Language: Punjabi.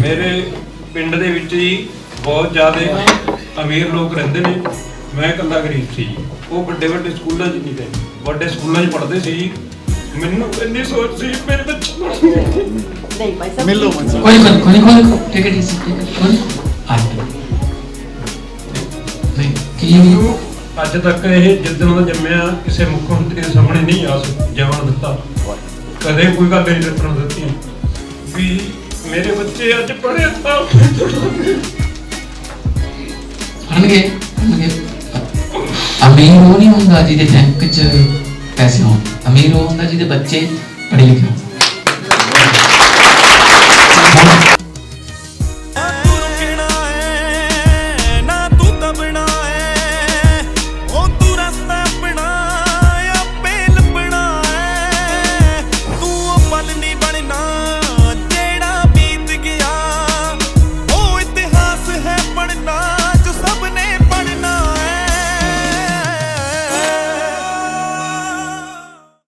ਮੇਰੇ ਪਿੰਡ ਦੇ ਵਿੱਚ ਹੀ ਬਹੁਤ ਜ਼ਿਆਦਾ ਅਮੀਰ ਲੋਕ ਰਹਿੰਦੇ ਨੇ ਮੈਂ ਇਕੱਲਾ ਗਰੀਬ ਸੀ ਜੀ। ਉਹ ਵੱਡੇ ਵੱਡੇ ਸਕੂਲਾਂ 'ਚ ਨਹੀਂ ਗਏ ਵੱਡੇ ਸਕੂਲਾਂ 'ਚ ਪੜ੍ਹਦੇ ਸੀ ਜੀ। ਮੈਨੂੰ ਇੰਨੀ ਸੋਚ ਸੀ ਮੇਰੇ ਬੱਚੇ ਨੂੰ ਨਹੀਂ ਭਾਈ ਸਾਹਿਬ ਮਿਲੋ please। ਮਨਸੂਰ ਕੋਈ ਨੀ, ਕੋਈ ਨੀ, ਕੋਈ ਨੀ, ਕੋਈ ਨੀ, take it easy, take it, ਕੋਈ ਨੀ। ਆ ਜਾਓ। ਨਹੀਂ ਕੀ ਮੈਨੂੰ ਅੱਜ ਤੱਕ ਇਹ ਜਿੱਦਣ ਦਾ ਜੰਮਿਆ ਕਿਸੇ ਮੁੱਖ ਮੰਤਰੀ ਦੇ ਸਾਹਮਣੇ ਨਹੀਂ ਆ ਜਵਾਨ ਦਿੱਤਾ ਕਦੇ ਕੋਈ ਗੱਲ ਨਹੀਂ ਦਿੱਤੀ ਵੀ ਮੇਰੇ ਬੱਚੇ ਅੱਜ ਪੜ੍ਹੇ ਤਾਂ ਪੜਨਗੇ ਪੜਨਗੇ ਅਮੀਰ ਉਹ ਨਹੀਂ ਹੁੰਦਾ ਜਿਹਦੇ ਬੈਂਕ 'ਚ ਪੈਸੇ ਹੋਣ। ਅਮੀਰ ਉਹ ਹੁੰਦਾ ਜਿਹਦੇ ਬੱਚੇ ਪੜ੍ਹੇ ਲਿਖੇ ਹੋਣ।